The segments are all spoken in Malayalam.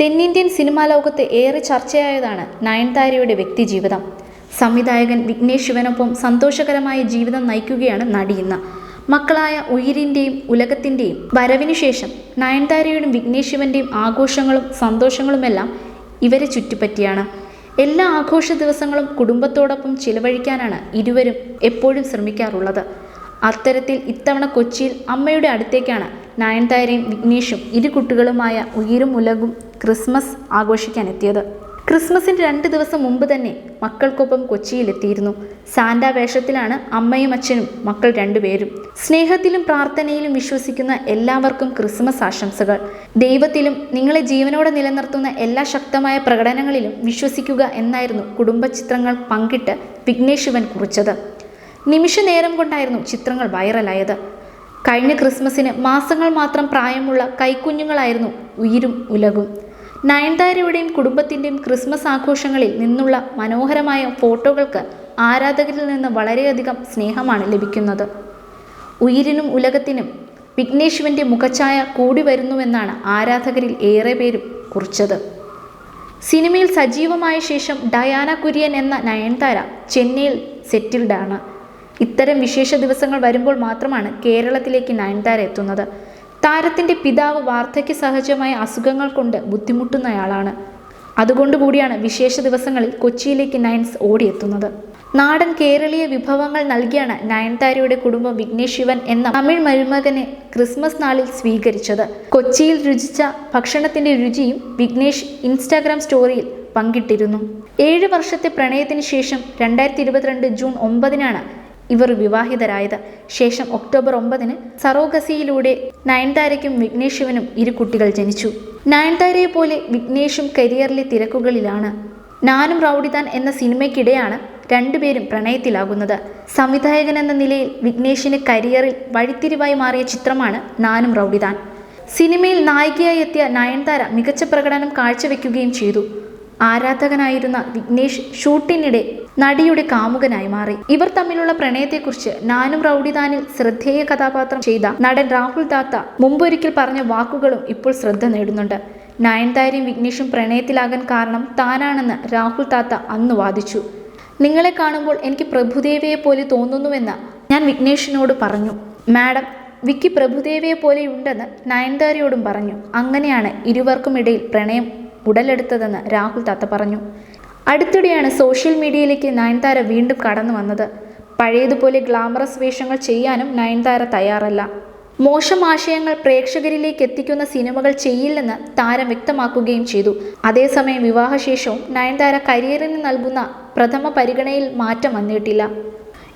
തെന്നിന്ത്യൻ സിനിമാ ലോകത്ത് ഏറെ ചർച്ചയായതാണ് നയൻതാരയുടെ വ്യക്തിജീവിതം. സംവിധായകൻ വിഘ്നേഷ് ശിവനൊപ്പം സന്തോഷകരമായ ജീവിതം നയിക്കുകയാണ് നടി ഇന്ന്. മക്കളായ ഉയിരിന്റെയും ഉലകത്തിന്റെയും വരവിനു ശേഷം നയൻതാരയുടെയും വിഘ്നേഷ് ശിവന്റെയും ആഘോഷങ്ങളും സന്തോഷങ്ങളുമെല്ലാം ഇവരെ ചുറ്റിപ്പറ്റിയാണ്. എല്ലാ ആഘോഷ ദിവസങ്ങളും കുടുംബത്തോടൊപ്പം ചിലവഴിക്കാനാണ് ഇരുവരും എപ്പോഴും ശ്രമിക്കാറുള്ളത്. അത്തരത്തിൽ ഇത്തവണ കൊച്ചിയിൽ അമ്മയുടെ അടുത്തേക്കാണ് നയൻതാരയും വിഘ്നേഷും ഇരു കുട്ടികളുമായ ഉയിരും ഉലകും ക്രിസ്മസ് ആഘോഷിക്കാൻ എത്തിയത് ക്രിസ്മസിന് രണ്ട് ദിവസം മുമ്പ് തന്നെ മക്കൾക്കൊപ്പം കൊച്ചിയിലെത്തിയിരുന്നു. സാന്റ വേഷത്തിലാണ് അമ്മയും അച്ഛനും മക്കൾ രണ്ടുപേരും. സ്നേഹത്തിലും പ്രാർത്ഥനയിലും വിശ്വസിക്കുന്ന എല്ലാവർക്കും ക്രിസ്മസ് ആശംസകൾ. ദൈവത്തിലും നിങ്ങളെ ജീവനോടെ നിലനിർത്തുന്ന എല്ലാ ശക്തമായ പ്രകടനങ്ങളിലും വിശ്വസിക്കുക എന്നായിരുന്നു കുടുംബ ചിത്രങ്ങൾ പങ്കിട്ട് വിഘ്നേഷ് കുറിച്ചത്. നിമിഷ നേരം കൊണ്ടായിരുന്നു ചിത്രങ്ങൾ വൈറലായത്. കഴിഞ്ഞ ക്രിസ്മസിന് മാസങ്ങൾ മാത്രം പ്രായമുള്ള കൈക്കുഞ്ഞുങ്ങളായിരുന്നു ഉയിരും ഉലകും. നയൻതാരയുടെയും കുടുംബത്തിന്റെയും ക്രിസ്മസ് ആഘോഷങ്ങളിൽ നിന്നുള്ള മനോഹരമായ ഫോട്ടോകൾക്ക് ആരാധകരിൽ നിന്ന് വളരെയധികം സ്നേഹമാണ് ലഭിക്കുന്നത്. ഉയിരിനും ഉലകത്തിനും വിഘ്നേശുവിന്റെ മുഖഛായ കൂടി വരുന്നുവെന്നാണ് ആരാധകരിൽ ഏറെ പേരും കുറിച്ചത്. സിനിമയിൽ സജീവമായ ശേഷം ഡയാന കുര്യൻ എന്ന നയൻതാര ചെന്നൈയിൽ സെറ്റിൽഡാണ്. ഇത്തരം വിശേഷ ദിവസങ്ങൾ വരുമ്പോൾ മാത്രമാണ് കേരളത്തിലേക്ക് നയൻതാര എത്തുന്നത്. താരത്തിന്റെ പിതാവ് വാർദ്ധക്യ സഹജമായ അസുഖങ്ങൾ കൊണ്ട് ബുദ്ധിമുട്ടുന്നയാളാണ്. അതുകൊണ്ടുകൂടിയാണ് വിശേഷ ദിവസങ്ങളിൽ കൊച്ചിയിലേക്ക് നയൻസ് ഓടിയെത്തുന്നത്. നാടൻ കേരളീയ വിഭവങ്ങൾ നൽകിയാണ് നയൻതാരയുടെ കുടുംബം വിഘ്നേഷ് ശിവൻ എന്ന തമിഴ് മരുമകനെ ക്രിസ്മസ് നാളിൽ സ്വീകരിച്ചത്. കൊച്ചിയിൽ രുചിച്ച ഭക്ഷണത്തിന്റെ രുചിയും വിഘ്നേഷ് ഇൻസ്റ്റാഗ്രാം സ്റ്റോറിയിൽ പങ്കിട്ടിരുന്നു. ഏഴ് വർഷത്തെ പ്രണയത്തിന് ശേഷം രണ്ടായിരത്തി ഇരുപത്തിരണ്ട് ജൂൺ ഒമ്പതിനാണ് ഇവർ വിവാഹിതരായത്. ശേഷം ഒക്ടോബർ ഒമ്പതിന് സറോഗസിയിലൂടെ നയൻതാരയ്ക്കും വിഘ്നേഷ് ശിവനും ഇരു കുട്ടികൾ ജനിച്ചു. നയൻതാരയെ പോലെ വിഘ്നേഷും കരിയറിലെ തിരക്കുകളിലാണ്. നാനും റൗഡിതാൻ എന്ന സിനിമയ്ക്കിടെയാണ് രണ്ടുപേരും പ്രണയത്തിലാകുന്നത്. സംവിധായകൻ എന്ന നിലയിൽ വിഘ്നേഷിന് കരിയറിൽ വഴിത്തിരിവായി മാറിയ ചിത്രമാണ് നാനും റൗഡിതാൻ. സിനിമയിൽ നായികയായി എത്തിയ നയൻതാര മികച്ച പ്രകടനം കാഴ്ചവെക്കുകയും ചെയ്തു. ആരാധകനായിരുന്ന വിഘ്നേഷ് ഷൂട്ടിനിടെ നടിയുടെ കാമുകനായി മാറി. ഇവർ തമ്മിലുള്ള പ്രണയത്തെക്കുറിച്ച് നാനും റൌഡിദാനിൽ ശ്രദ്ധേയ കഥാപാത്രം ചെയ്ത നടൻ രാഹുൽ ദാത്ത മുമ്പൊരിക്കൽ പറഞ്ഞ വാക്കുകളും ഇപ്പോൾ ശ്രദ്ധ നേടുന്നുണ്ട്. നയൻതാരയും വിഘ്നേഷും പ്രണയത്തിലാകാൻ കാരണം താനാണെന്ന് രാഹുൽ താത്ത അന്ന് വാദിച്ചു. നിങ്ങളെ കാണുമ്പോൾ എനിക്ക് പ്രഭുദേവയെ പോലെ തോന്നുന്നുവെന്ന് ഞാൻ വിഘ്നേഷിനോട് പറഞ്ഞു. മാഡം വിക്കി പ്രഭുദേവയെ പോലെയുണ്ടെന്ന് നയൻതാരയോടും പറഞ്ഞു. അങ്ങനെയാണ് ഇരുവർക്കും ഇടയിൽ പ്രണയം ഉടലെടുത്തതെന്ന് രാഹുൽ താത്ത പറഞ്ഞു. അടുത്തിടെയാണ് സോഷ്യൽ മീഡിയയിലേക്ക് നയൻതാര വീണ്ടും കടന്നു വന്നത്. പഴയതുപോലെ ഗ്ലാമറസ് വേഷങ്ങൾ ചെയ്യാനും നയൻതാര തയ്യാറല്ല. മോശം ആശയങ്ങൾ പ്രേക്ഷകരിലേക്ക് എത്തിക്കുന്ന സിനിമകൾ ചെയ്യില്ലെന്ന് താരം വ്യക്തമാക്കുകയും ചെയ്തു. അതേസമയം വിവാഹശേഷവും നയൻതാര കരിയറിന് നൽകുന്ന പ്രഥമ പരിഗണയിൽ മാറ്റം വന്നിട്ടില്ല.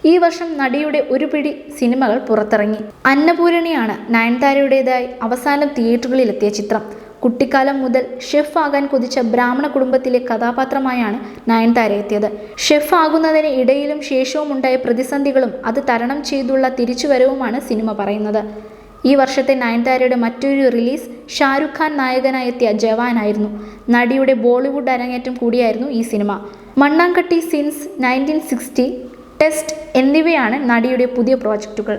ഈ വർഷം നടിയുടെ ഒരു പിടി സിനിമകൾ പുറത്തിറങ്ങി. അന്നപൂരണിയാണ് നയൻതാരയുടേതായി അവസാനം തിയേറ്ററുകളിലെത്തിയ ചിത്രം. കുട്ടിക്കാലം മുതൽ ഷെഫ് ആകാൻ കൊതിച്ച ബ്രാഹ്മണ കുടുംബത്തിലെ കഥാപാത്രമായാണ് നയൻതാര എത്തിയത്. ഷെഫ് ആകുന്നതിന് ഇടയിലും ശേഷവും ഉണ്ടായ പ്രതിസന്ധികളും അത് തരണം ചെയ്തുള്ള തിരിച്ചുവരവുമാണ് സിനിമ പറയുന്നത്. ഈ വർഷത്തെ നയൻതാരയുടെ മറ്റൊരു റിലീസ് ഷാരുഖ് ഖാൻ നായകനായെത്തിയ ജവാനായിരുന്നു. നടിയുടെ ബോളിവുഡ് അരങ്ങേറ്റം കൂടിയായിരുന്നു ഈ cinema. Mannangatti since nineteen sixty test എന്നിവയാണ് നടിയുടെ പുതിയ പ്രോജക്റ്റുകൾ